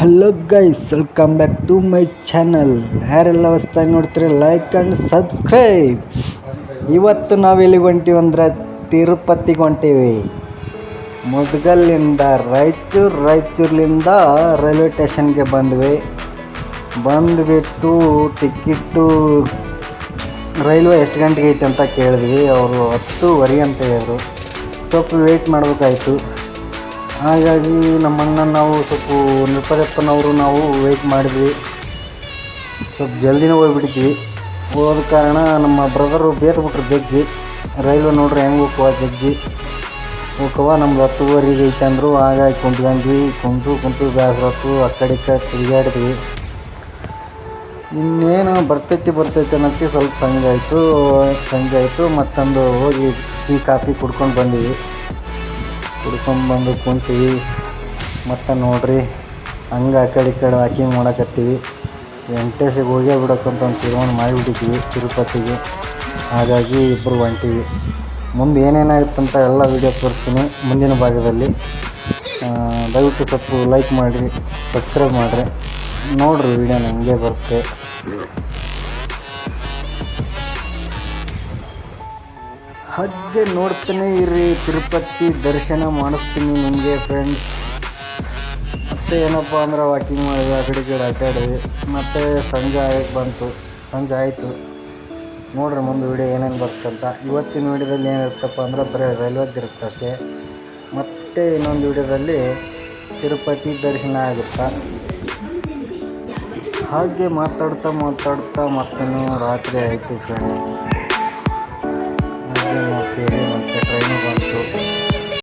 Hello guys welcome back to my channel ಯಾರೆಲ್ಲ ಹೊಸ್ದಾಗಿ ನೋಡ್ತೀರಿ ಲೈಕ್ ಆ್ಯಂಡ್ ಸಬ್ಸ್ಕ್ರೈಬ್ ಇವತ್ತು ನಾವು ಎಲ್ಲಿಗೆ ಹೊಂಟೀವಿ ಅಂದ್ರೆ ತಿರುಪತಿಗೆ ಹೊಂಟೀವಿ. ಮುದ್ಗಲ್ಲಿಂದ ರಾಯಚೂರು, ರಾಯಚೂರ್ಲಿಂದ ರೈಲ್ವೆ ಸ್ಟೇಷನ್ಗೆ ಬಂದ್ವಿ. ಬಂದುಬಿಟ್ಟು ಟಿಕೆಟ್ಟು ರೈಲ್ವೆ ಎಷ್ಟು ಗಂಟೆಗೆ ಐತೆ ಅಂತ ಕೇಳಿದ್ವಿ. ಅವರು ಹತ್ತುವರೆ ಅಂತ ಹೇಳಿದ್ರು. ಸ್ವಲ್ಪ ವೆಯ್ಟ್ ಮಾಡಬೇಕಾಯ್ತು. ಹಾಗಾಗಿ ನಮ್ಮ ಅಣ್ಣನ ನಾವು ಸ್ವಲ್ಪ ನೃಪದಪ್ಪನವರು ನಾವು ವೆಯ್ಟ್ ಮಾಡಿದ್ವಿ. ಸ್ವಲ್ಪ ಜಲ್ದಿನೇ ಹೋಗ್ಬಿಟ್ಟಿದ್ವಿ. ಹೋದ ಕಾರಣ ನಮ್ಮ ಬ್ರದರು ಬೇರ್ಬಿಟ್ರು ಜಗ್ಗಿ. ರೈಲ್ವೆ ನೋಡ್ರಿ ಹೆಂಗೆ ಹೋಗ್ಕವ ಜಗ್ಗಿ. ಹೋಗುವ ನಮ್ದು ಹತ್ತುವರೆಗೆ ಐತೆ ಅಂದರು. ಹಾಗಾಗಿ ಕುಂತ್ಕೊಂಡ್ವಿ. ಕುಂತು ಕುಂತು ಬೇಸರತ್ತು ಆ ಕಡೆ ಕಡೆ ತಿರುಗಾಡಿದ್ವಿ ಇನ್ನೇನು ಬರ್ತೈತಿ ಬರ್ತೈತಿ ಅನ್ನೋಕ್ಕೆ ಸ್ವಲ್ಪ ಸಂಜೆ ಆಯಿತು. ಸಂಜೆ ಆಯಿತು, ಮತ್ತೊಂದು ಹೋಗಿ ಟೀ, ಕಾಫಿ ಕುಡ್ಕೊಂಡು ಬಂದೀವಿ. ಕುಡ್ಕೊಂಡು ಬಂದು ಕುಂತೀವಿ. ಮತ್ತೆ ನೋಡ್ರಿ, ಹಂಗೆ ಆ ಕಡೆ ಈ ಕಡೆ ವಾಕಿಂಗ್ ಮಾಡಕತ್ತೀವಿ. ವೆಂಕಟೇಶಿಗೆ ಹೋಗೇ ಬಿಡಕ್ಕಂತ ಒಂದು ತೀರ್ಮಾನ ಮಾಡಿಬಿಟ್ಟಿದ್ವಿ ತಿರುಪತಿಗೆ. ಹಾಗಾಗಿ ಇಬ್ಬರು ಹೊಂಟೀವಿ. ಮುಂದೆ ಏನೇನಾಗುತ್ತಂತ ಎಲ್ಲ ವೀಡಿಯೋ ತೋರಿಸ್ತೀನಿ ಮುಂದಿನ ಭಾಗದಲ್ಲಿ. ದಯವಿಟ್ಟು ಸ್ವಲ್ಪ ಲೈಕ್ ಮಾಡಿರಿ ಸಬ್ಸ್ಕ್ರೈಬ್ ಮಾಡಿರಿ. ನೋಡಿರಿ ವಿಡಿಯೋ ಹಂಗೆ ಬರುತ್ತೆ. ಹಾಗೆ ನೋಡ್ತಾನೆ ಇರಿ ತಿರುಪತಿ ದರ್ಶನ ಮಾಡಿಸ್ತೀನಿ ನಿಮಗೆ ಫ್ರೆಂಡ್ಸ್ ಮತ್ತೆ ಏನಪ್ಪ ಅಂದ್ರೆ ವಾಕಿಂಗ್ ಮಾಡಿದ್ವಿ ಆ ಕಡೆ ಕಡೆ ಆಟಾಡಿದ್ವಿ ಮತ್ತೆ ಸಂಜೆ ಆಗಿ ಬಂತು, ಸಂಜೆ ಆಯಿತು. ನೋಡ್ರಿ ಮುಂದೆ ವಿಡಿಯೋ ಏನೇನು ಬರ್ತಂತ ಇವತ್ತಿನ ವಿಡಿಯೋದಲ್ಲಿ ಏನಿರುತ್ತಪ್ಪ ಅಂದ್ರೆ ಬರೀ ರೈಲ್ವೆದ್ದು ಇರುತ್ತೆ ಅಷ್ಟೇ. ಮತ್ತೆ ಇನ್ನೊಂದು ವಿಡಿಯೋದಲ್ಲಿ ತಿರುಪತಿ ದರ್ಶನ ಆಗುತ್ತೆ ಹಾಗೆ ಮಾತಾಡ್ತಾ ಮಾತಾಡ್ತಾ ಮತ್ತೂ ರಾತ್ರಿ ಆಯಿತು ಫ್ರೆಂಡ್ಸ್